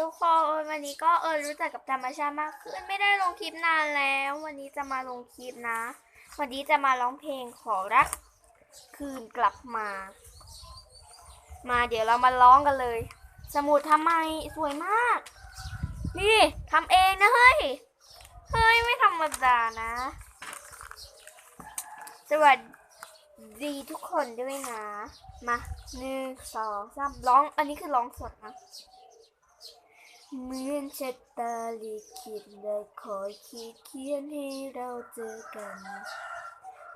ทุกคนวันนี้ก็เออรู้จักกับธรรมชาติมากขึ้นไม่ได้ลงคลิปนานแล้ว วันนี้จะมาลงคลิปนะ วันนี้จะมาร้องเพลงขอรัก คืนกลับมา มาเดี๋ยวเรามาร้องกันเลย สมุดทำไมสวยมาก นี่ทำเองนะเฮ้ยเฮ้ยไม่ธรรมดานะ สวัสดีทุกคนด้วยนะ มาหนึ่งสองสามร้องอันนี้คือร้องสดนะ เหมือนชะตาลิขิตได้คอยขีดเขียนให้เราเจอกัน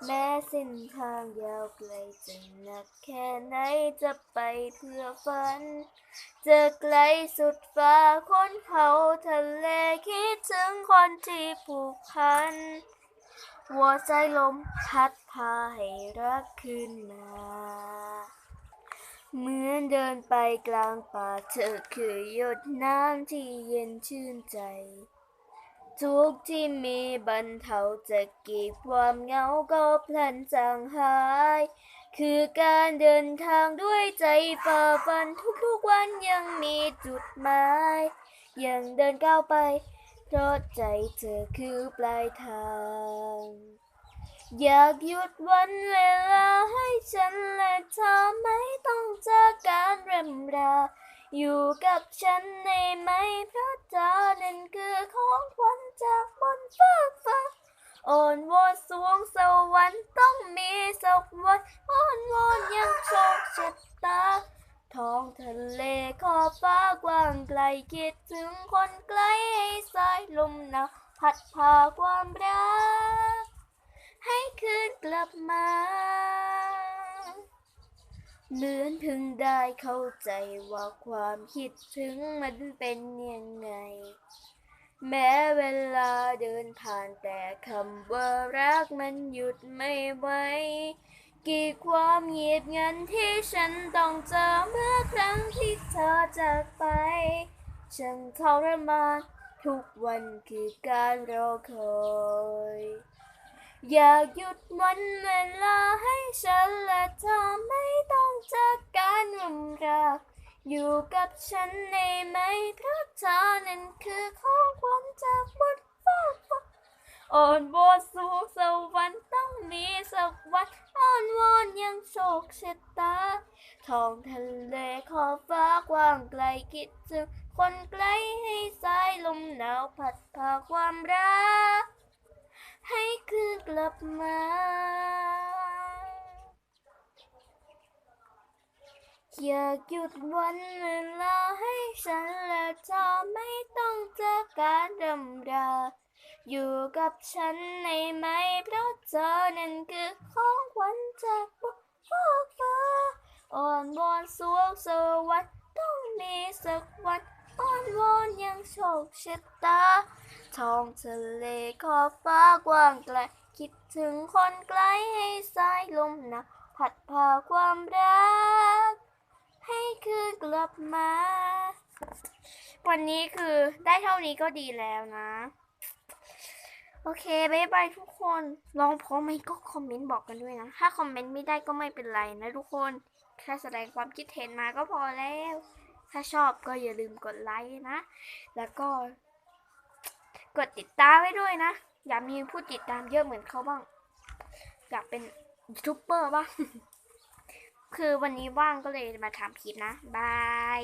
แม้เส้นทางยาวไกลจะหนักแค่ไหนจะไปเพื่อฝันจะไกลสุดฟ้าค้นเขาทะเลคิดถึงคนที่ผูกพันหัวใจลมพัดพาให้รักขึ้นมา เหมือนเดินไปกลางป่าเธอคือหยดน้ำที่เย็นชื่นใจ ทุกที่มีบรรเทาจะกี่ความเหงาก็พลันจางหาย คือการเดินทางด้วยใจฝ่าฟันทุกๆวันยังมีจุดหมาย ยังเดินก้าวไปเพราะใจเธอคือปลายทาง อยากหยุดวันเวลาให้ฉันและเธอไม่ต้องเจอการรำรา อยู่กับฉันในไหมเพราะเธอนั้นคือของขวัญจากบนฟ้าฟ้าอ่อนวอนสวงสวรรค์ต้องมีสักวันอ่อนวอนยังโชคชะตาท้องทะเลขอบฟ้ากว้างไกลคิดถึงคนไกลให้สายลมหนาวพัดพาความรัก ให้คืนกลับมาเหมือนเพิ่งได้เข้าใจว่าความคิดถึงมันเป็นยังไง แม้เวลาเดินผ่านแต่คำว่ารักมันหยุดไม่ไหวกี่ความเงียบงันที่ฉันต้องเจอเมื่อครั้งที่เธอจากไป ฉันทรมานทุกวันคือการรอคอย อยากหยุดวันเวลาให้ฉันและเธอไม่ต้องจากการรุมราอยู่กับฉันในไหมเพราะเธอนั้นคือของขวัญจากบนฟ้าอ่อนวอนสู่สวรรค์ต้องมีสักวันอ่อนวอนยังโชคชะตาท้องทะเลขอบฟ้ากว้างไกลคิดถึงคนไกลให้สายลมหนาวพัดพาความรัก ให้คืนกลับมา อยากหยุดวันเวลาให้ฉันและเธอไม่ต้องเจอการรำราอยู่กับฉันในไหมเพราะเธอนั้นคือของขวัญจากบนฟ้ากฟ้าอ่อนวอนสวงสวรรค์ต้องมีสักวัน โชคชะตาท้องทะเลขอบฟ้ากว้างไกล คิดถึงคนไกลให้สายลมหนาวพัดพาความรัก ให้คืนกลับมา วันนี้คือได้เท่านี้ก็ดีแล้วนะ โอเคบายบายทุกคน ลองพอไหมก็คอมเมนต์บอกกันด้วยนะ ถ้าคอมเมนต์ไม่ได้ก็ไม่เป็นไรนะทุกคน แค่แสดงความคิดเห็นมาก็พอแล้ว ถ้าชอบก็อย่าลืมกดไลค์นะ แล้วก็ กดติดตามไว้ด้วยนะ อยากมีผู้ติดตามเยอะเหมือนเขาบ้าง อยากเป็นยูทูบเบอร์บ้าง คือวันนี้ว่างก็เลยมาทำคลิปนะ บาย